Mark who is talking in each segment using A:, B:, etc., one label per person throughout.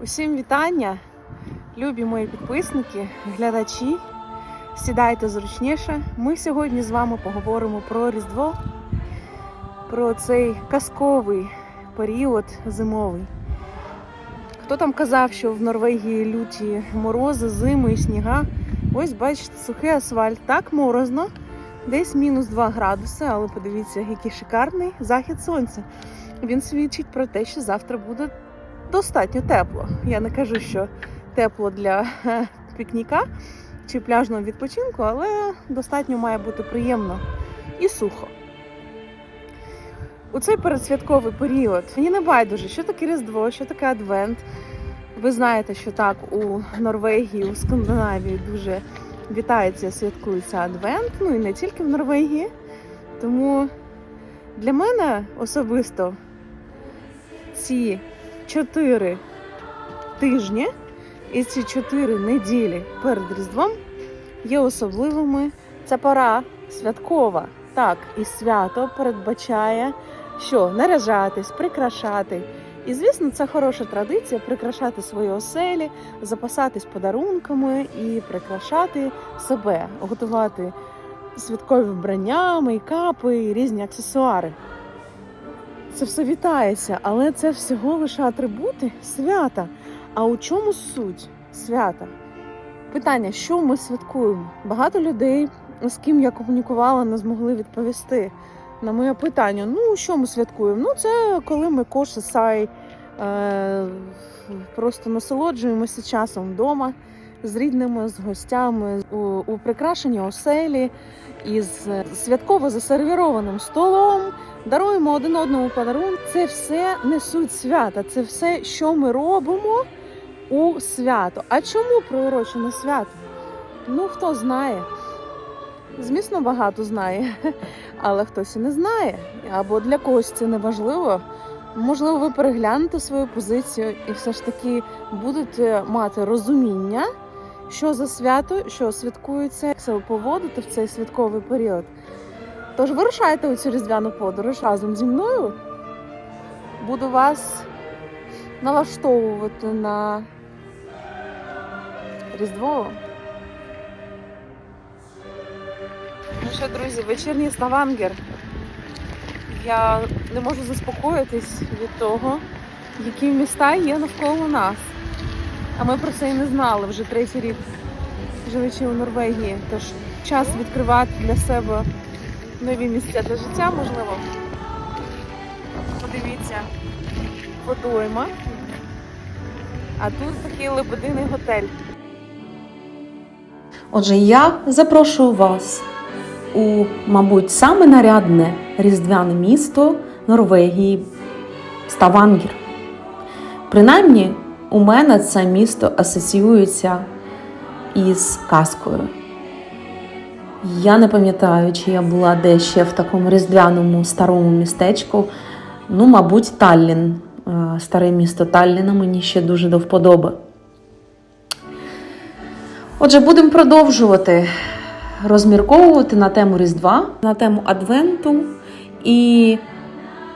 A: Усім вітання, любі мої підписники, глядачі. Сідайте зручніше. Ми сьогодні з вами поговоримо про Різдво, про цей казковий період зимовий. Хто там казав, що в Норвегії люті морози, зими і сніга? Ось бачите, сухий асфальт, так морозно, десь мінус 2 градуси, але подивіться, який шикарний захід сонця. Він свідчить про те, що завтра буде достатньо тепло. Я не кажу, що тепло для пікніка чи пляжного відпочинку, але достатньо має бути приємно і сухо. У цей передсвятковий період мені не байдуже, що таке Різдво, що таке Адвент. Ви знаєте, що так у Норвегії, у Скандинавії дуже вітається, святкується Адвент, ну і не тільки в Норвегії. Тому для мене особисто ці чотири тижні і ці чотири неділі перед Різдвом є особливими. Це пора святкова. Так, і свято передбачає, що наряжатись, прикрашати. І, звісно, це хороша традиція прикрашати свої оселі, запасатись подарунками і прикрашати себе, готувати святкові вбрання, мейкапи і різні аксесуари. Це все вітається, але це всього лише атрибути свята. А у чому суть свята? Питання, що ми святкуємо? Багато людей, з ким я комунікувала, не змогли відповісти на моє питання. Ну, що ми святкуємо? Ну, це коли ми коша сай, е, просто насолоджуємося часом вдома з рідними, з гостями, у, у прикрашенні оселі, із святково засервірованим столом, даруємо один одному подарунок. Це все не суть свята, це все, що ми робимо у свято. А чому приурочене свято? Ну, хто знає. Звісно, багато знає, але хтось і не знає. Або для когось це не важливо. Можливо, ви переглянете свою позицію і все ж таки будете мати розуміння, що за свято, що святкується, як себе поводити в цей святковий період. Тож вирушайте у цю різдвяну подорож разом зі мною. Буду вас налаштовувати на Різдво. Ну що, друзі, вечірній Ставангер. Я не можу заспокоїтись від того, які міста є навколо нас. А ми про це і не знали вже третій рік, живучи у Норвегії. Тож час відкривати для себе нові місця для життя, можливо. Подивіться, водойма. А тут такий лебединий готель.
B: Отже, я запрошую вас у, мабуть, саме нарядне різдвяне місто Норвегії Ставангір. Принаймні, у мене це місто асоціюється із казкою. Я не пам'ятаю, чи я була де ще в такому різдвяному старому містечку. Ну, мабуть, Таллін. Е, Старе місто Талліна мені ще дуже до вподоби. Отже, будемо продовжувати розмірковувати на тему Різдва, на тему Адвенту. І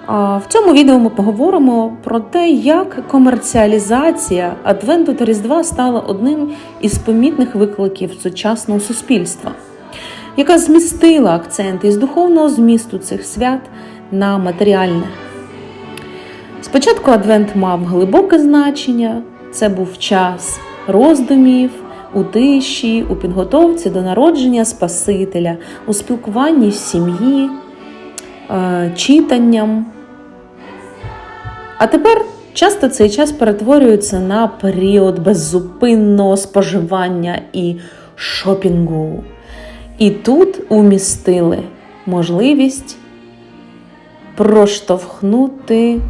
B: а, в цьому відео ми поговоримо про те, як комерціалізація Адвенту та Різдва стала одним із помітних викликів сучасного суспільства, яка змістила акцент із духовного змісту цих свят на матеріальне. Спочатку Адвент мав глибоке значення, це був час роздумів, у тиші, у підготовці до народження Спасителя, у спілкуванні з сім'ї, е, читанням. А тепер часто цей час перетворюється на період беззупинного споживання і шопінгу. І тут умістили можливість проштовхнути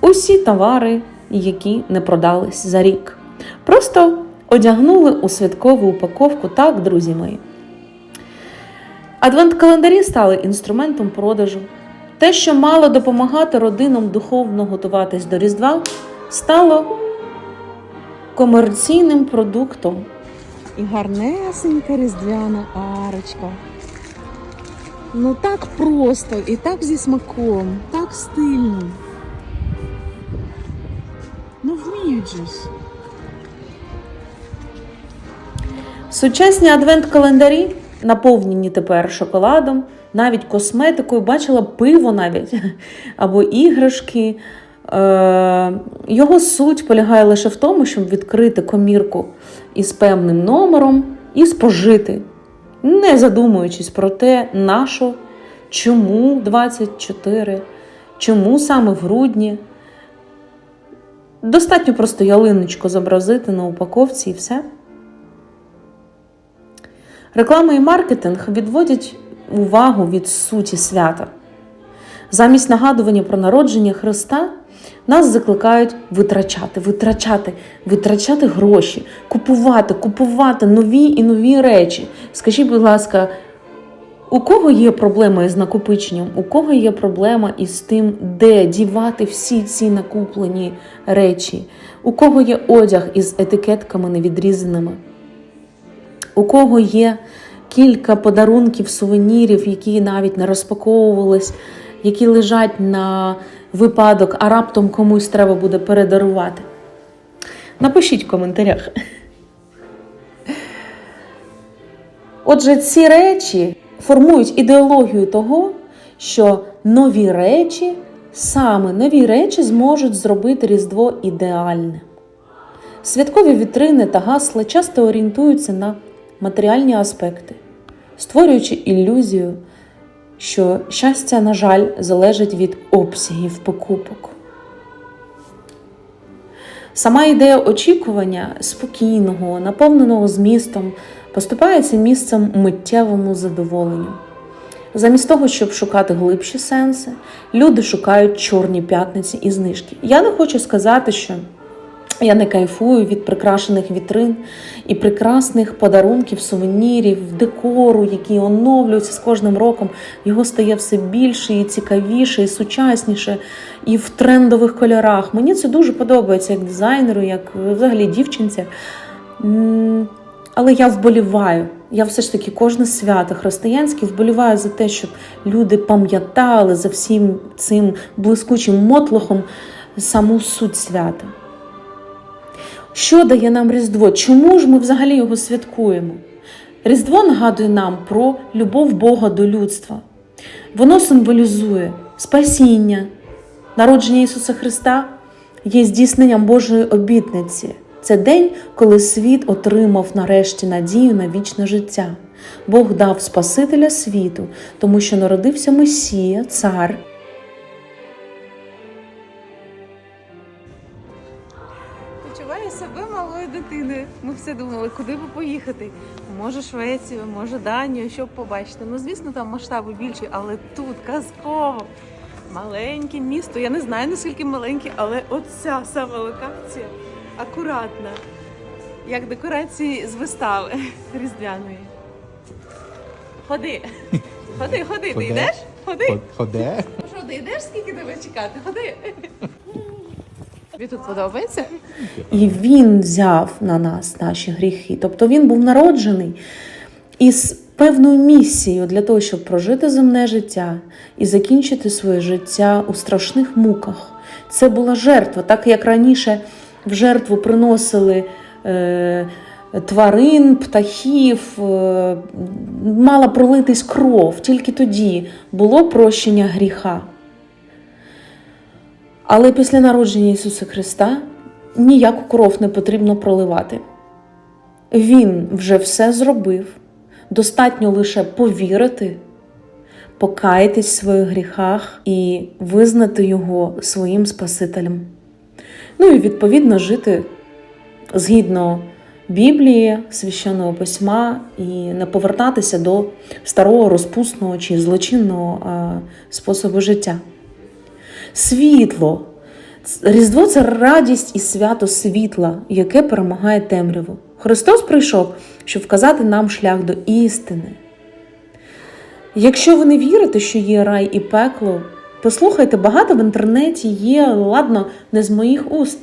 B: усі товари, які не продались за рік. Просто одягнули у святкову упаковку, так, друзі мої. Адвент-календарі стали інструментом продажу. Те, що мало допомагати родинам духовно готуватись до Різдва, стало комерційним продуктом.
A: І гарнесенька різдвяна арочка. Ну так просто і так зі смаком, так стильно. Ну обманюють же ж.
B: Сучасні адвент-календарі наповнені тепер шоколадом, навіть косметикою, бачила пиво навіть або іграшки. Е, Його суть полягає лише в тому, щоб відкрити комірку із певним номером і спожити, не задумуючись про те, на що, чому 24, чому саме в грудні. Достатньо просто ялиночку зобразити на упаковці і все. Реклама і маркетинг відводять увагу від суті свята. Замість нагадування про народження Христа нас закликають витрачати, витрачати, витрачати гроші, купувати, купувати нові і нові речі. Скажіть, будь ласка, у кого є проблема із накопиченням? У кого є проблема із тим, де дівати всі ці накуплені речі? У кого є одяг із етикетками невідрізаними? У кого є кілька подарунків, сувенірів, які навіть не розпаковувались, які лежать на випадок, а раптом комусь треба буде передарувати? Напишіть в коментарях. Отже, ці речі формують ідеологію того, що нові речі, саме нові речі зможуть зробити Різдво ідеальним. Святкові вітрини та гасла часто орієнтуються на матеріальні аспекти, створюючи ілюзію, що щастя, на жаль, залежить від обсягів покупок. Сама ідея очікування спокійного, наповненого змістом, поступається місцем миттєвому задоволенню. Замість того, щоб шукати глибші сенси, люди шукають чорні п'ятниці і знижки. Я не хочу сказати, що я не кайфую від прикрашених вітрин і прекрасних подарунків, сувенірів, декору, які оновлюються з кожним роком. Його стає все більше і цікавіше, і сучасніше, і в трендових кольорах. Мені це дуже подобається як дизайнеру, як е, взагалі дівчинці. Але я вболіваю. Я все ж таки кожне свято християнське вболіваю за те, щоб люди пам'ятали за всім цим блискучим мотлохом саму суть свята. Що дає нам Різдво? Чому ж ми взагалі його святкуємо? Різдво нагадує нам про любов Бога до людства. Воно символізує спасіння, народження Ісуса Христа є здійсненням Божої обітниці. Це день, коли світ отримав нарешті надію на вічне життя. Бог дав Спасителя світу, тому що народився Месія, цар.
A: Ми все думали, куди би поїхати. Може Швецію, може Данію, щоб побачити. Ну, звісно, там масштаби більші, але тут казково. Маленьке місто. Я не знаю наскільки маленьке, але оця саме локація акуратна. Як декорації з вистави різдвяної. Ходи. Ходи, ходи, ти йдеш? Ходи.
C: Ход- Ходе?
A: Що ти йдеш, скільки тебе чекати? Ходи. Тобі тут подобається?
B: І він взяв на нас наші гріхи. Тобто він був народжений із певною місією для того, щоб прожити земне життя і закінчити своє життя у страшних муках. Це була жертва, так як раніше в жертву приносили. Е- Тварин, птахів, е, мала пролитись кров, тільки тоді було прощення гріха. Але після народження Ісуса Христа ніяку кров не потрібно проливати. Він вже все зробив. Достатньо лише повірити, покаятись в своїх гріхах і визнати його своїм Спасителем. Ну і відповідно жити згідно Біблії, священного письма і не повертатися до старого розпусного чи злочинного способу життя. Світло. Різдво це радість і свято світла, яке перемагає темряву. Христос прийшов, щоб вказати нам шлях до істини. Якщо ви не вірите, що є рай і пекло, послухайте, багато в інтернеті є, ладно, не з моїх уст.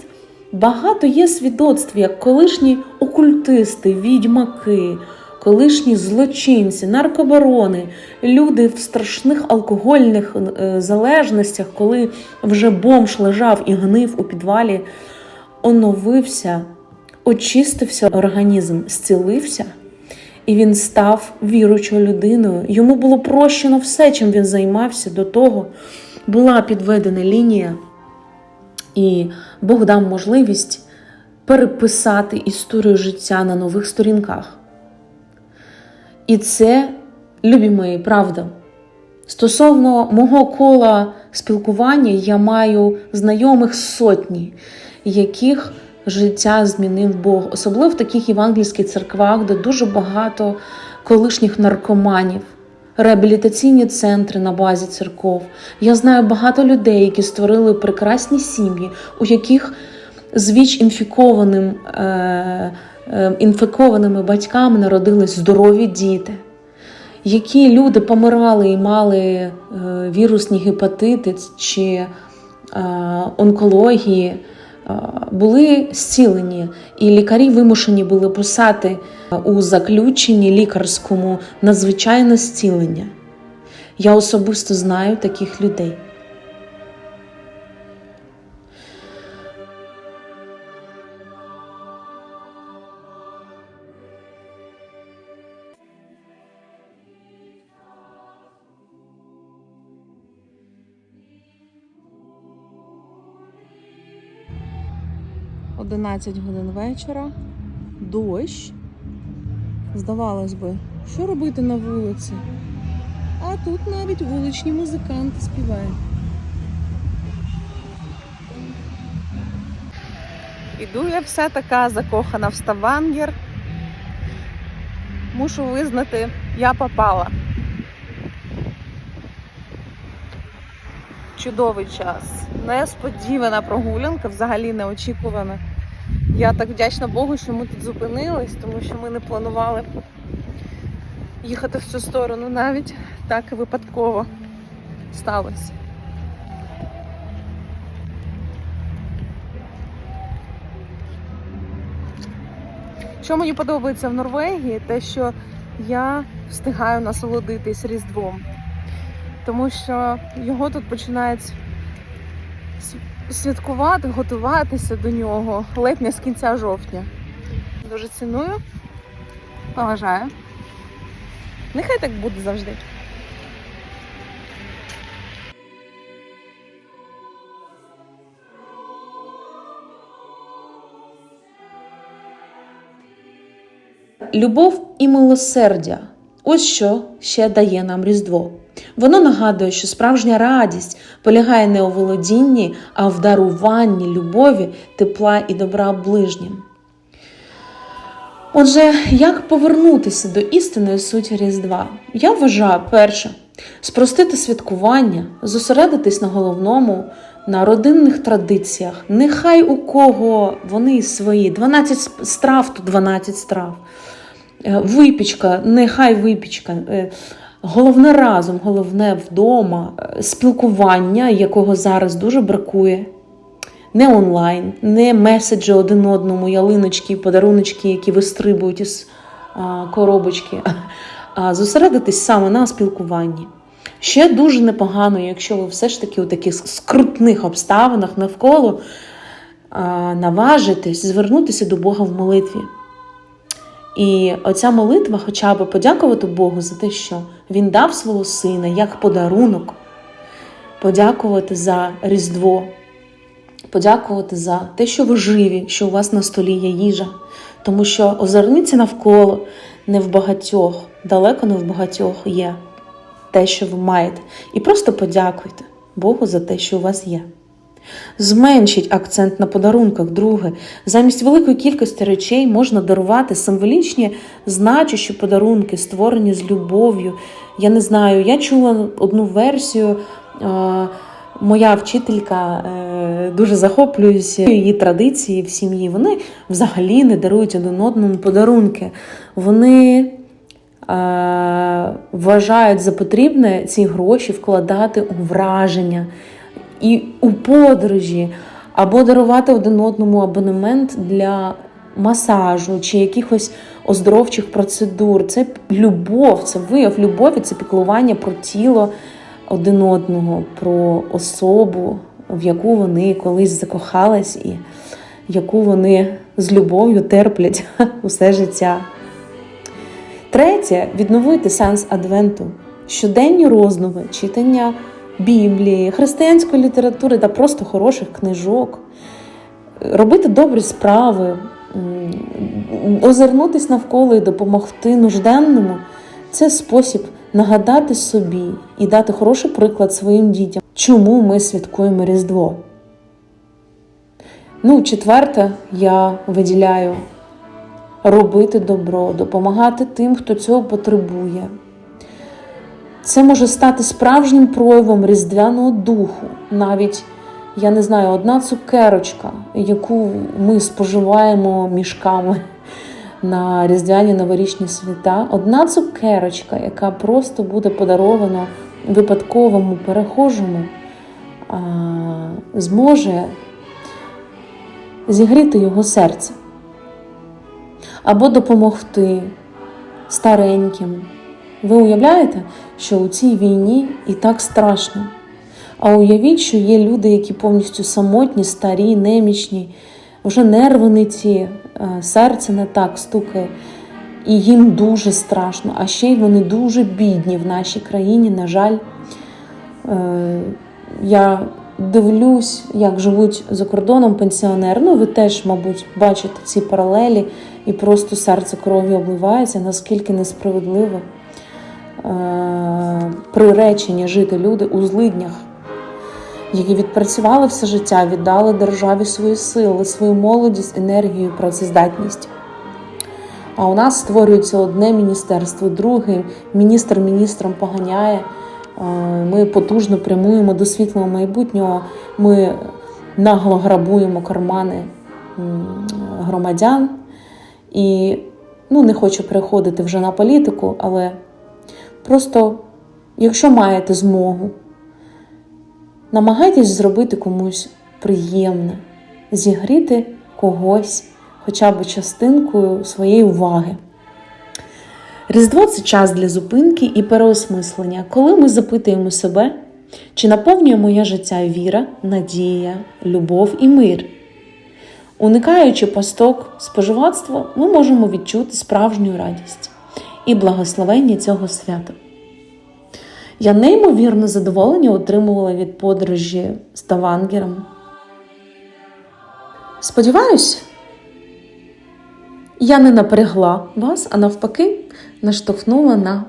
B: Багато є свідоцтв, як колишні окультисти, відьмаки, колишні злочинці, наркобарони, люди в страшних алкогольних е, залежностях, коли вже бомж лежав і гнив у підвалі, оновився, очистився організм, зцілився, і він став віручою людиною. Йому було прощено все, чим він займався до того. Була підведена лінія, і Бог дав можливість переписати історію життя на нових сторінках. І це, любі мої, правда. Стосовно мого кола спілкування, я маю знайомих сотні, яких життя змінив Бог, особливо в таких євангельських церквах, де дуже багато колишніх наркоманів, реабілітаційні центри на базі церков. Я знаю багато людей, які створили прекрасні сім'ї, у яких з віч інфікованим, е, інфікованими батьками народились здорові діти. Які люди помирали і мали е, вірусні гепатити чи е, онкології, е, були зцілені, і лікарі вимушені були писати у заключенні лікарському надзвичайне зцілення. Я особисто знаю таких людей.
A: – 11 годин вечора, дощ. Здавалось би, що робити на вулиці? А тут навіть вуличні музиканти співають. Іду я вся така закохана в Ставангер. Мушу визнати, я попала. Чудовий час. Несподівана прогулянка, взагалі неочікувана. Я так вдячна Богу, що ми тут зупинились, тому що ми не планували їхати в цю сторону навіть так випадково сталося. Що мені подобається в Норвегії, те, що я встигаю насолодитись Різдвом, тому що його тут починають с- святкувати, готуватися до нього ледь з кінця жовтня. Дуже ціную, поважаю. Нехай так буде завжди.
B: Любов і милосердя ось що ще дає нам Різдво. Воно нагадує, що справжня радість полягає не у володінні, а в даруванні любові, тепла і добра ближнім. Отже, як повернутися до істинної суті Різдва? Я вважаю, перше, спростити святкування, зосередитись на головному, на родинних традиціях. Нехай у кого вони свої, 12 страв то 12 страв. Е, Випічка, нехай випічка. Е, Головне разом, головне вдома, Е, спілкування, якого зараз дуже бракує. Не онлайн, не меседжі один одному, ялиночки, подаруночки, які вистрибують із коробочки, а зосередитись саме на спілкуванні. Ще дуже непогано, якщо ви все ж таки у таких скрутних обставинах навколо наважитесь звернутися до Бога в молитві. І оця молитва, хоча б подякувати Богу за те, що Він дав свого сина як подарунок, подякувати за Різдво, подякувати за те, що ви живі, що у вас на столі є їжа. Тому що озирніться навколо не в багатьох, далеко не в багатьох є те, що ви маєте. І просто подякуйте Богу за те, що у вас є. Зменшіть акцент на подарунках, друге. Замість великої кількості речей можна дарувати символічні, значущі подарунки, створені з любов'ю. Я не знаю, я чула одну версію. Моя вчителька е, дуже захоплюється її традиції в сім'ї. Вони взагалі не дарують один одному подарунки. Вони е, вважають за потрібне ці гроші вкладати у враження і у подорожі, або дарувати один одному абонемент для масажу чи якихось оздоровчих процедур. Це любов, це вияв любові, це піклування про тіло один одного, про особу, в яку вони колись закохались і яку вони з любов'ю терплять усе життя. Третє відновити сенс Адвенту, щоденні рознови, читання Біблії, християнської літератури та просто хороших книжок, робити добрі справи, озирнутись навколо і допомогти нужденному це спосіб нагадати собі і дати хороший приклад своїм дітям, чому ми святкуємо Різдво. Ну, четверте, я виділяю робити добро, допомагати тим, хто цього потребує. Це може стати справжнім проявом різдвяного духу. Навіть, я не знаю, одна цукерочка, яку ми споживаємо мішками на різдвяні новорічні свята. Одна цукерочка, яка просто буде подарована випадковому перехожому, зможе зігріти його серце або допомогти стареньким. Ви уявляєте, що у цій війні і так страшно. А уявіть, що є люди, які повністю самотні, старі, немічні, вже нерви не ті, е, серце не так стукає, і їм дуже страшно. А ще й вони дуже бідні в нашій країні, на жаль. Е, Я дивлюсь, як живуть за кордоном пенсіонери. Ну, ви теж, мабуть, бачите ці паралелі, і просто серце кров'ю обливається, наскільки несправедливо приречені жити люди у злиднях, які відпрацювали все життя, віддали державі свої сили, свою молодість, енергію, працездатність. А у нас створюється одне міністерство, друге, міністр міністром поганяє. Е, Ми потужно прямуємо до світлого майбутнього. Ми нагло грабуємо кармани громадян. І ну, не хочу переходити вже на політику, але просто, якщо маєте змогу, намагайтесь зробити комусь приємне, зігріти когось хоча б частинкою своєї уваги. Різдво це час для зупинки і переосмислення, коли ми запитуємо себе, чи наповнює моє життя віра, надія, любов і мир. Уникаючи пасток споживацтва, ми можемо відчути справжню радість і благословення цього свята. Я неймовірно задоволення отримувала від подорожі Ставангером. Сподіваюсь, я не напрягла вас, а навпаки, наштовхнула на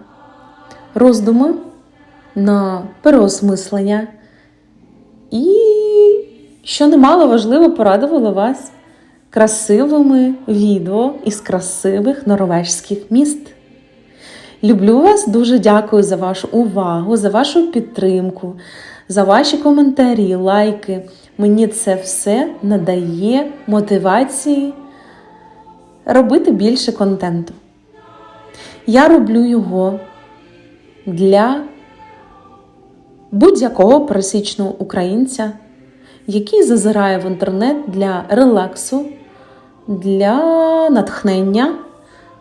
B: роздуми, на переосмислення і, що немало важливо, порадувала вас красивими відео із красивих норвежських міст. Люблю вас, дуже дякую за вашу увагу, за вашу підтримку, за ваші коментарі, лайки. Мені це все надає мотивації робити більше контенту. Я роблю його для будь-якого пересічного українця, який зазирає в інтернет для релаксу, для натхнення,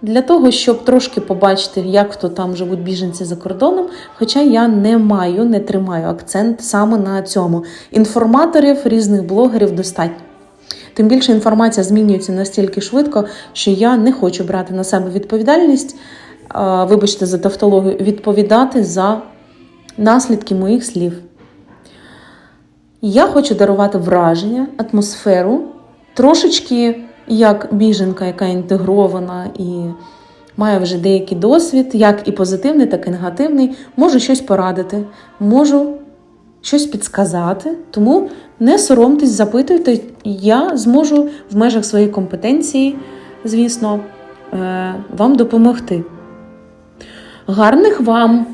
B: для того, щоб трошки побачити, як хто там живуть біженці за кордоном. Хоча я не маю, не тримаю акцент саме на цьому. Інформаторів, різних блогерів достатньо. Тим більше інформація змінюється настільки швидко, що я не хочу брати на себе відповідальність, вибачте за тавтологію, відповідати за наслідки моїх слів. Я хочу дарувати враження, атмосферу, трошечки як біженка, яка інтегрована і має вже деякий досвід, як і позитивний, так і негативний, можу щось порадити, можу щось підсказати. Тому не соромтесь, запитуйте, я зможу в межах своєї компетенції, звісно, е, вам допомогти. Гарних вам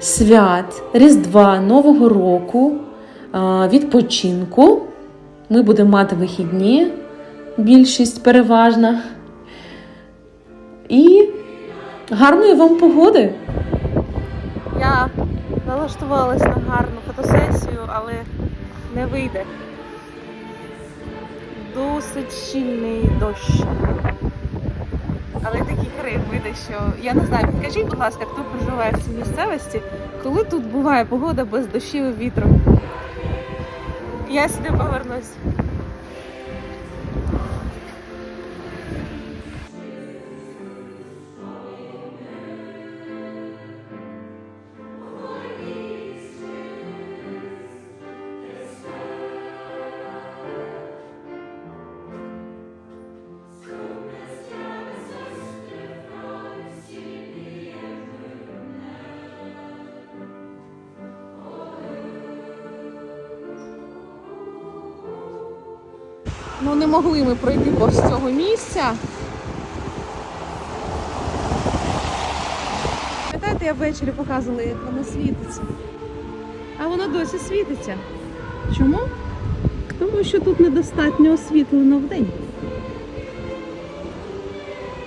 B: свят, Різдва, Нового року, е, відпочинку. Ми будемо мати вихідні, більшість переважна. І гарної вам погоди!
A: Я налаштувалась на гарну фотосесію, але не вийде. Досить щільний дощ. Але такий крик вийде, що я не знаю, підкажіть, будь ласка, хто проживає в цій місцевості, коли тут буває погода без дощів і вітру. Я сюди повернусь. Ну не могли ми пройти повз цього місця. Пам'ятаєте, я ввечері показувала, як воно світиться. А воно досі світиться. Чому? Тому що тут недостатньо освітлено вдень.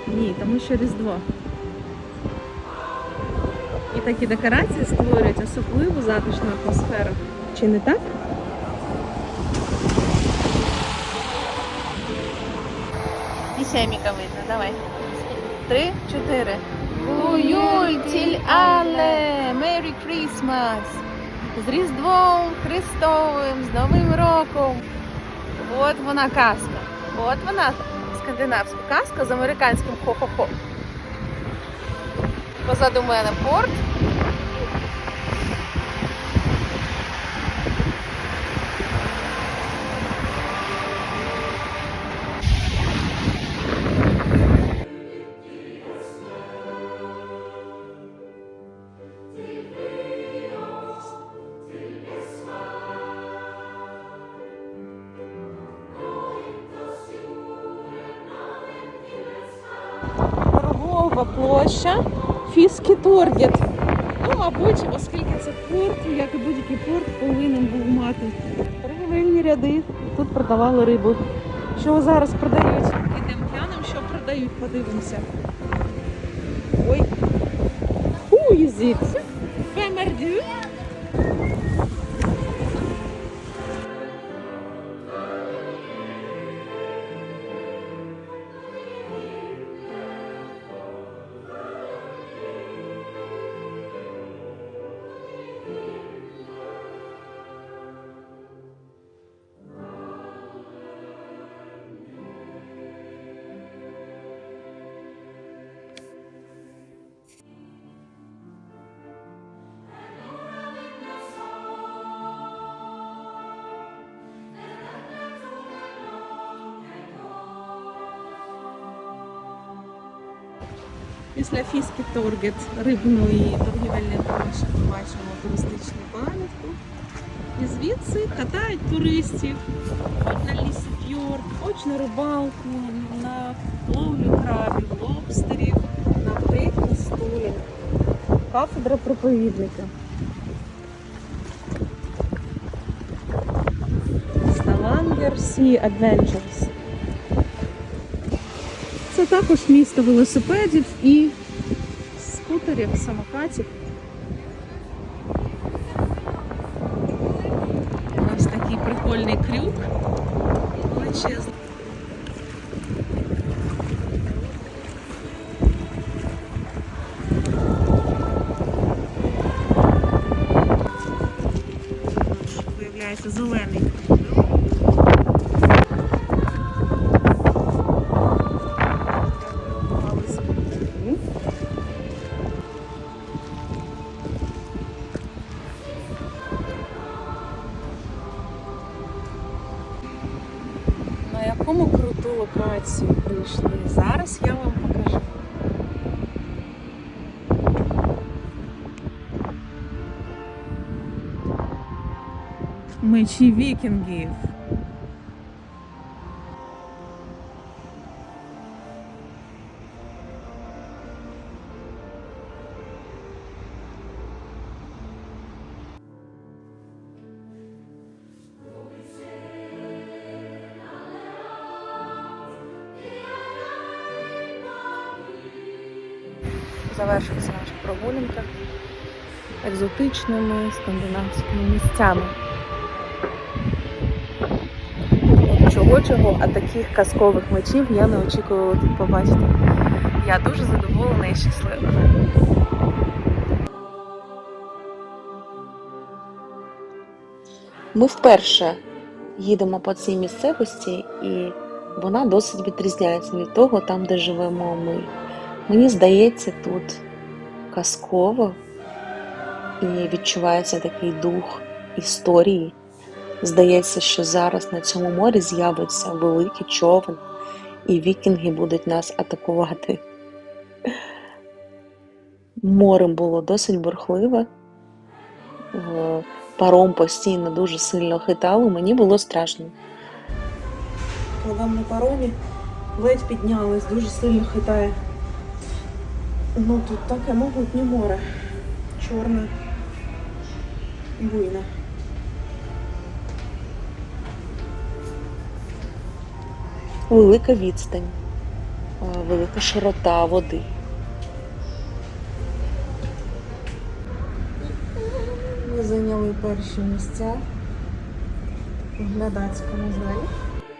A: Ні, тому що Різдво. І такі декорації створюють особливу затишну атмосферу. Чи не так? Семіка видно, давай. Три, чотири. Ой-ой, тіль але! Мері Крісмас! З Різдвом Христовим, з Новим роком! От вона казка. От вона скандинавська казка з американським хо-хо-хо. Позаду мене порт. Фіскі Торгет. Ну, мабуть, оскільки це порт, як і будь-який порт, повинен був мати торгівельні ряди. Тут продавали рибу. Що зараз продають? Ідемо глянемо, що продають, подивимося. Ой. Is Після Фіскі Торгет рибної торгівельної площі ми бачимо туристичну пам'ятку. І звідси катають туристів от на лісі фьорд, хоч на рибалку, на ловлю крабів, лобстерів, на трекінг столі. Кафедра проповідника. Stavanger Sea Adventures. Також місто велосипедів і скутерів, самокатів. Ось такий прикольний крюк. Величезний. Виявляється зелений. Якому круту локацію прийшли? Зараз я вам покажу. Мечі вікінгів. Екзотичними скандинавськими місцями. Чого чого, а таких казкових мечів я не очікувала тут побачити. Я дуже задоволена і щаслива. Ми вперше їдемо по цій місцевості, і вона досить відрізняється від того, там, де живемо ми. Мені здається, тут казково і відчувається такий дух історії. Здається, що зараз на цьому морі з'явиться великий човен, і вікінги будуть нас атакувати. Морем було досить бурхливе, е, паром постійно дуже сильно хитало, мені було страшно. Пливемо на паромі, ледь піднялись, дуже сильно хитає. Ну тут таке могутнє море. Чорне, буйне.
B: Велика відстань, велика широта води.
A: Ми зайняли перші місця в глядацькому залі.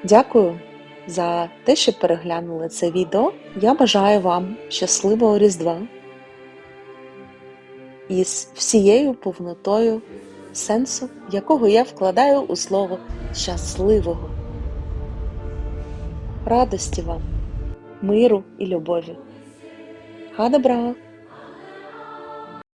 B: Дякую за те, що переглянули це відео. Я бажаю вам щасливого Різдва із всією повнотою сенсу, якого я вкладаю у слово щасливого. Радості вам, миру і любові. Ха добра!